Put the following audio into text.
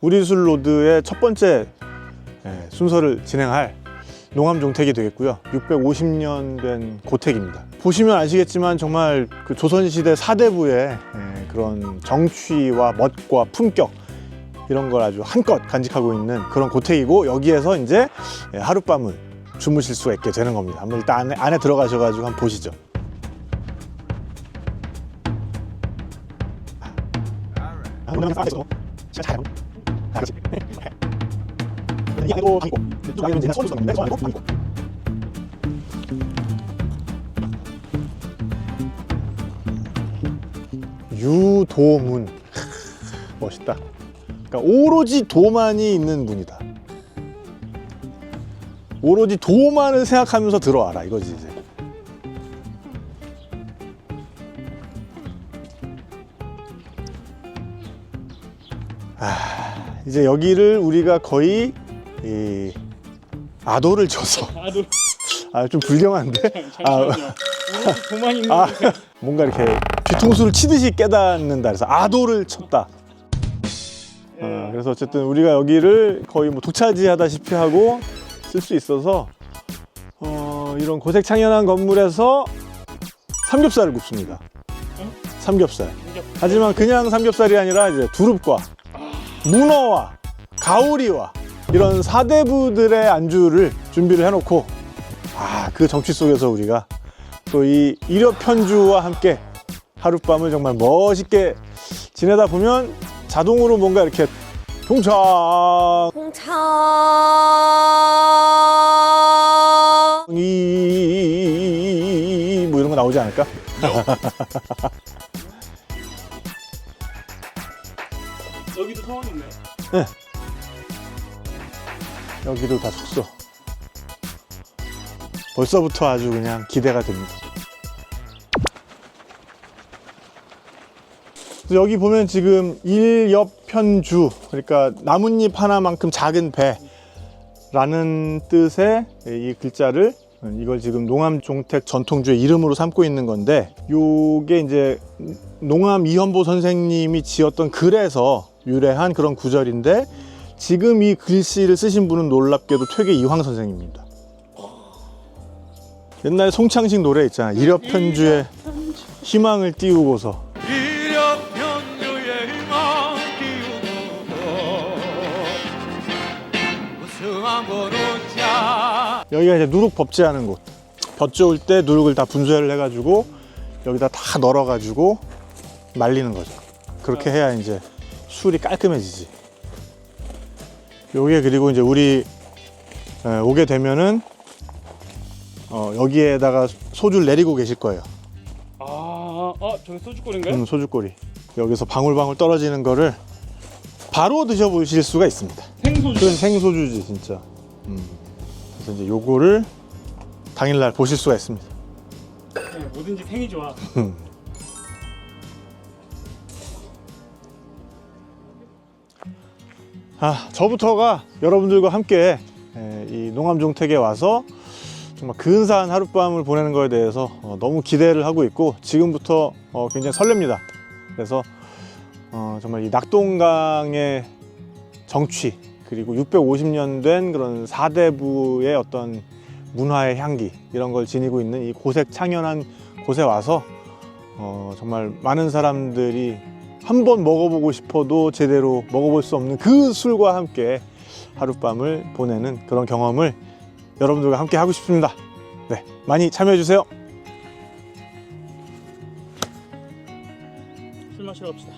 우리술 로드의 첫 번째 예, 순서를 진행할 농암 종택이 되겠고요. 650년 된 고택입니다. 보시면 아시겠지만 정말 그 조선시대 사대부의 예, 그런 정취와 멋과 품격 이런 걸 아주 한껏 간직하고 있는 그런 고택이고 여기에서 이제 예, 하룻밤을 주무실 수가 있게 되는 겁니다. 한번 일단 안에, 안에 들어가셔가지고 한번 보시죠. 유도문 멋있다. 그러니까 오로지 도만이 있는 문이다. 오로지 도만을 생각하면서 들어와라 이거지 이제. 아, 이제 여기를 우리가 거의 이 아도를 쳐서 아도 아 좀 불경한데 잠시만요. 오늘 도만 있는 아 곳에 뭔가 이렇게 뒤통수를 치듯이 깨닫는다 그래서 아도를 쳤다. 어, 그래서 어쨌든 우리가 여기를 거의 뭐 독차지하다시피 하고 쓸 수 있어서 어, 이런 고색 창연한 건물에서 삼겹살을 굽습니다. 응? 삼겹살. 삼겹- 하지만 그냥 삼겹살이 아니라 이제 두릅과 문어와 가오리와 이런 사대부들의 안주를 준비를 해놓고 아 그 정취 속에서 우리가 또 이 이력 편주와 함께 하룻밤을 정말 멋있게 지내다 보면 자동으로 뭔가 이렇게 통창. 홍차 이뭐 이런 거 나오지 않을까? 여기도 성원 있네. 여기도 다 숙소. 벌써부터 아주 그냥 기대가 됩니다. 여기 보면 지금 일엽편주, 그러니까 나뭇잎 하나만큼 작은 배라는 뜻의 이 글자를 이걸 지금 농암종택 전통주의 이름으로 삼고 있는 건데 요게 이제 농암 이현보 선생님이 지었던 글에서 유래한 그런 구절인데 지금 이 글씨를 쓰신 분은 놀랍게도 퇴계 이황 선생입니다. 옛날 송창식 노래 있잖아. 이력편주의 희망을 띄우고서 이력편주의 희망 띄우고 우승한 보루자 여기가 이제 누룩 법제하는 곳. 볕 좋을 때 누룩을 다 분쇄를 해가지고 여기다 다 널어가지고 말리는 거죠. 그렇게 해야 이제 술이 깔끔해지지. 요게 그리고 이제 우리 에, 오게 되면은 어, 여기에다가 소주를 내리고 계실 거예요. 아, 아 저기 소주골인가요? 음, 소주꼬리. 여기서 방울방울 떨어지는 거를 바로 드셔보실 수가 있습니다. 생소주. 그건 생소주지 진짜. 음. 그래서 이제 요거를 당일날 보실 수가 있습니다. 네, 뭐든지 생이 좋아. 아, 저부터가 여러분들과 함께 에, 이 농암종택에 와서 정말 근사한 하룻밤을 보내는 거에 대해서 어, 너무 기대를 하고 있고 지금부터 어, 굉장히 설렙니다. 그래서 어, 정말 이 낙동강의 정취 그리고 650년 된 그런 사대부의 어떤 문화의 향기 이런 걸 지니고 있는 이 고색 창연한 곳에 와서 어, 정말 많은 사람들이 한번 먹어보고 싶어도 제대로 먹어볼 수 없는 그 술과 함께 하룻밤을 보내는 그런 경험을 여러분들과 함께 하고 싶습니다. 네, 많이 참여해 주세요. 술 마시러 갑시다.